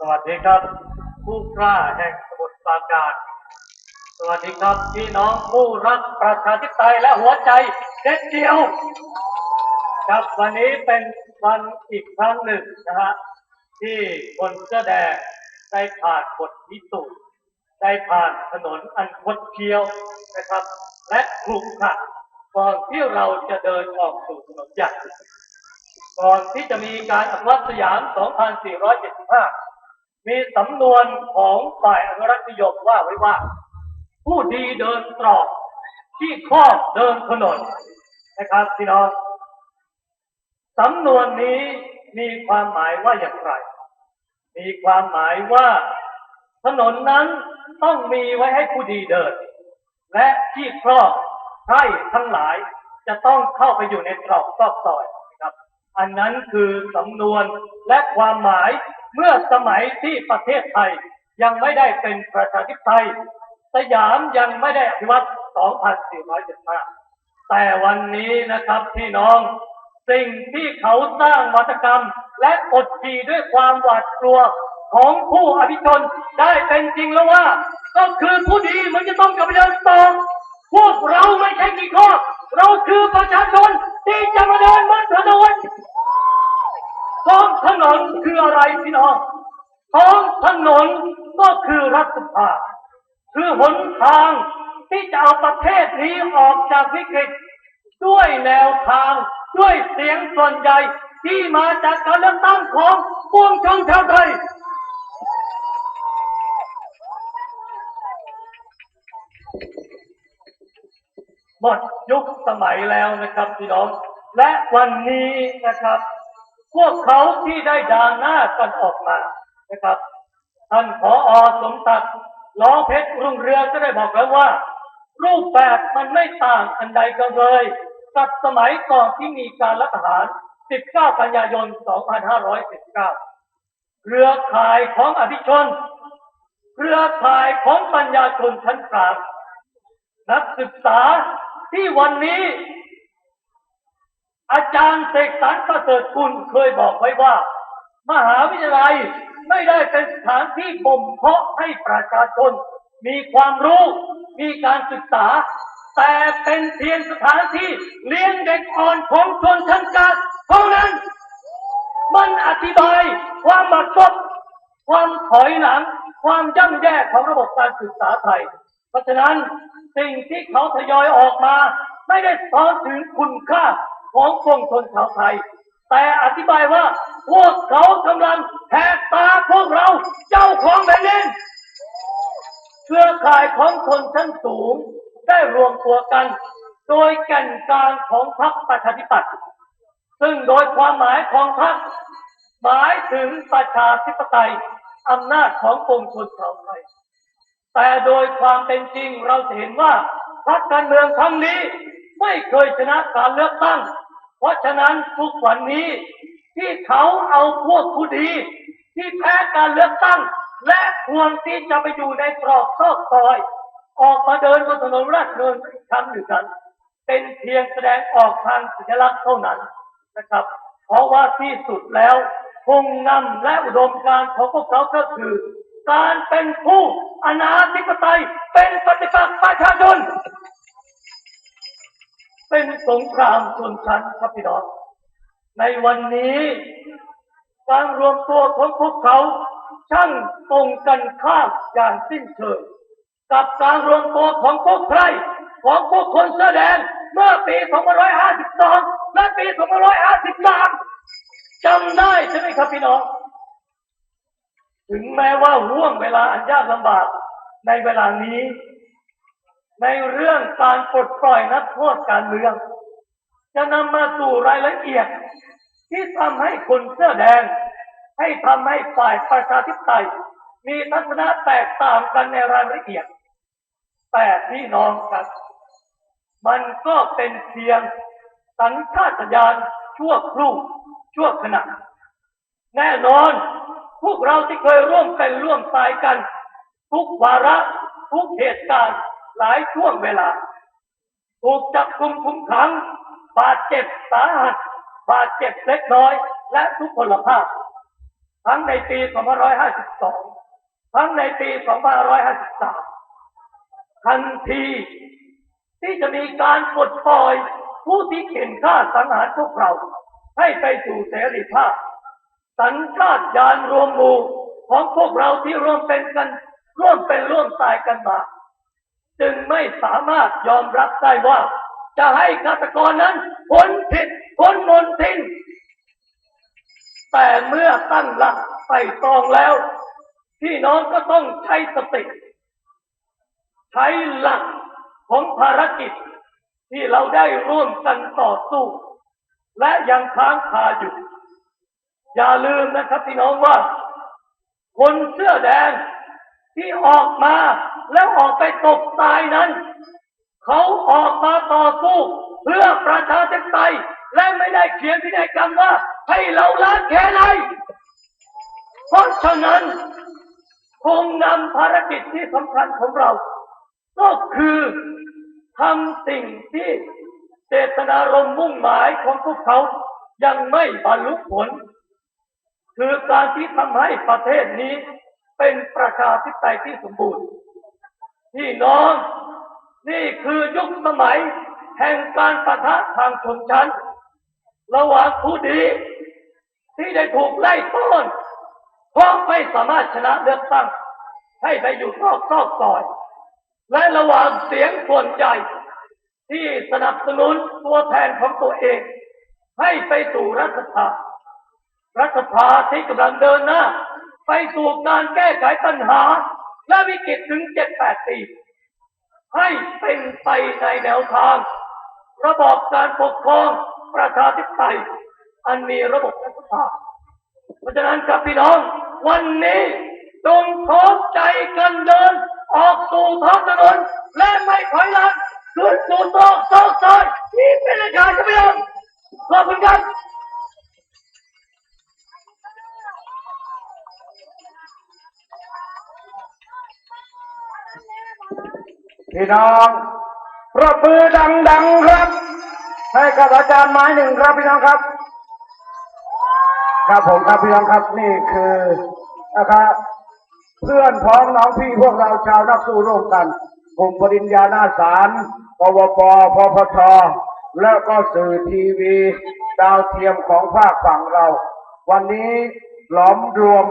สวัสดีครับ ผู้กล้าแห่งสมุทรปราการ สวัสดีครับพี่น้องผู้รักประชาธิปไตยและหัวใจเด็ดเดียว ครับวันนี้เป็นวันอีกครั้งหนึ่งนะฮะที่คนเสื้อแดงได้ผ่านบทพิสูจน์ได้ผ่านถนนอันคดเคี้ยวนะครับ และขรุขระก่อนที่เราจะเดินออกสู่ถนนใหญ่ก่อนที่จะมีการอนุรักษ์สยาม 2475 มีสำนวนของฝ่ายอนุรักษ์นิยมว่าไว้ว่า ผู้ดีเดินตรอกที่ครอบเดินถนนนะครับพี่น้องสำนวนนี้มีความหมายว่าอย่างไร มีความหมายว่า ถนนนั้นต้องมีไว้ให้ผู้ดีเดิน และที่ครอบใครทั้งหลายจะต้องเข้าไปอยู่ในตรอกซอกซอยนะครับ อันนั้นคือสำนวนและความหมาย เมื่อสมัยที่ประเทศไทยยังไม่ได้เป็นประชาธิปไตย สยามยังไม่ได้อภิวัต2475 แต่วันนี้นะครับพี่น้อง สิ่งที่เขาสร้างวัตกรรม และกดขี่ด้วยความหวาดกลัวของผู้อภิชนได้เป็นจริงแล้วว่า ก็คือผู้ดีมันจะต้องกับปเดินต่อพวกเราไม่ใช่กี่ข้อเราคือประชาชนที่จะมาเดินบนถนน นนคืออะไรพี่น้องท้องถนนก็คือรัฐสภาคือหนทางที่จะเอาประเทศนี้ออกจากวิกฤต ด้วยแนวทาง ด้วยเสียงส่วนใหญ่ที่มาจากการเลือกตั้งของปวงชนชาวไทยหมดยุคสมัยแล้วนะครับพี่น้อง และวันนี้นะครับ พวกเขาที่ได้ด่างหน้ากันออกมานะครับท่านผออสมศักดิ์ล้อเพชรรุ่งเรืองก็ได้บอกแล้วว่า รูปแบบมันไม่ต่างอันใดกันเลย กับสมัยก่อนที่มีการรัฐประหาร 19 กันยายน 2519 เครือข่ายของอภิชน เครือข่ายของปัญญาชนชั้นกลางนักศึกษาที่วันนี้ อาจารย์เสกสรรประเสริฐกุลเคยบอกไว้ว่า มหาวิทยาลัยไม่ได้เป็นสถานที่บ่มเพาะให้ประชาชน มีความรู้ มีการศึกษา แต่เป็นเพียงสถานที่เลี้ยงเด็กอ่อนของชนชั้นกลางเท่านั้น มันอธิบายความบาดซบความถอยหลัง ความย่ำแย่ของระบบการศึกษาไทย เพราะฉะนั้นสิ่งที่เขาทยอยออกมา ไม่ได้สอนถึงคุณค่า ของปวงชนชาวไทย แต่อธิบายว่าพวกเขากำลังแหกตาพวกเราเจ้าของแผ่นดินเครือข่ายของชนชั้นสูงได้รวมตัวกัน โดยแก่นกลางของพรรคประชาธิปัตย์ซึ่งโดยความหมายของพรรคหมายถึงประชาธิปไตยอำนาจของปวงชนชาวไทย แต่โดยความเป็นจริงเราจะเห็นว่าพรรคการเมืองครั้งนี้ไม่เคยชนะการเลือกตั้ง เพราะฉะนั้นทุกวันนี้ที่เขาเอาพวกผู้ดี ที่แพ้การเลือกตั้ง และควรที่จะไปอยู่ในตรอกซอกซอย ออกมาเดินบนถนนราชดำเนินครั้งหนึ่งนั้นเป็นเพียงแสดงออกทางสัญลักษณ์เท่านั้นนะครับ เพราะว่าที่สุดแล้วคงนำและอุดมการณ์ของพวกเขาก็คือ การเป็นผู้อนาธิปไตยเป็นปฏิปักษ์ประชาชน เป็นสงครามชนชั้นครับพี่น้อง ในวันนี้การรวมตัวของพวกเขาช่างตรงกันข้ามอย่างสิ้นเชิงกับการรวมตัวของพวกใครของพวกคนเสื้อแดงเมื่อปี 2552 และปี 2553จำได้ใช่ไหมครับพี่น้อง ถึงแม้ว่าห่วงเวลาอันยากลำบากในเวลานี้ ในเรื่องการปลดปล่อยนักโทษการเมือง จะนำมาสู่รายละเอียด ที่ทำให้คนเสื้อแดง ให้ทำให้ฝ่ายประชาธิปไตย มีทัศนะแตกต่างกันในรายละเอียด แต่พี่น้องครับมันก็เป็นเพียงสัญชาตญาณชั่วครู่ชั่วขณะ แน่นอน พวกเราที่เคยร่วมเป็นร่วมตายกัน ทุกวาระทุกเหตุการณ์ หลายช่วงเวลา ถูกจับกุมคุมขัง บาดเจ็บสาหัส บาดเจ็บเล็กน้อย และทุกพลภาพ ทั้งในปี 2552 ทั้งในปี 2553 ทันที ที่จะมีการปลดปล่อยผู้ที่เข็นฆ่าสังหารพวกเรา ให้ไปสู่เสรีภาพ สัญชาตญาณรวมมูของพวกเราที่ร่วมเป็นกัน ร่วมเป็นร่วมตายกันมา จึงไม่สามารถยอมรับได้ว่า จะให้ฆาตกรนั้นพ้นผิดพ้นมนทินแต่เมื่อตั้งหลักใส่ตองแล้ว พี่น้องก็ต้องใช้สติ ใช้หลักของภารกิจที่เราได้ร่วมกันต่อสู้ และยังค้างคาอยู่ อย่าลืมนะครับพี่น้องว่า คนเสื้อแดงที่ออกมา แล้วออกไปตกตายนั้น เขาออกมาต่อสู้เพื่อประชาธิปไตยและไม่ได้เขียนพินัยกรรมว่า ให้เราล้างแค้นให้เพราะฉะนั้นคงนำภารกิจที่สำคัญของเรา ก็คือทำสิ่งที่เจตนารมณ์มุ่งหมายของพวกเขายังไม่บรรลุผล คือการที่ทำให้ประเทศนี้เป็นประชาธิปไตยที่สมบูรณ์ พี่น้อง นี่คือยุคสมัย แห่งการปะทะทางชนชั้น ระหว่างผู้ดี ที่ได้ถูกไล่ต้อนเพราะไม่สามารถชนะเลือกตั้ง ให้ไปอยู่นอกซอกซอย และระหว่างเสียงส่วนใหญ่ที่สนับสนุนตัวแทนของตัวเอง ให้ไปสู่รัฐสภารัฐสภาที่กำลังเดินหน้า ไปสู่การแก้ไขปัญหา และวิกฤตถึง7-8ปี ให้เป็นไปในแนวทาง ระบอบการปกครองประชาธิปไตยอันมีระบบรัฐสภาเพราะฉะนั้นครับพี่น้อง วันนี้จงพร้อมใจกันเดิน ออกสู่ท้องถนนและไม่ถอยหลังคืนสู่ตอกซอกซอยนี่เป็นราการครับพี่น้องขอบคุณครับ พี่น้องประปือดังๆครับ ให้กับอาจารย์ไม้หนึ่งครับพี่น้องครับ ครับผมครับพี่น้องครับนี่คือนะครับเพื่อนพ้องน้องพี่พวกเราชาวนักสู้ร่วมกันกลุ่มปริญญาหน้าศาลปวปพพทและก็สื่อทีวี ดาวเทียมของภาคฝั่งเรา วันนี้หลอมรวม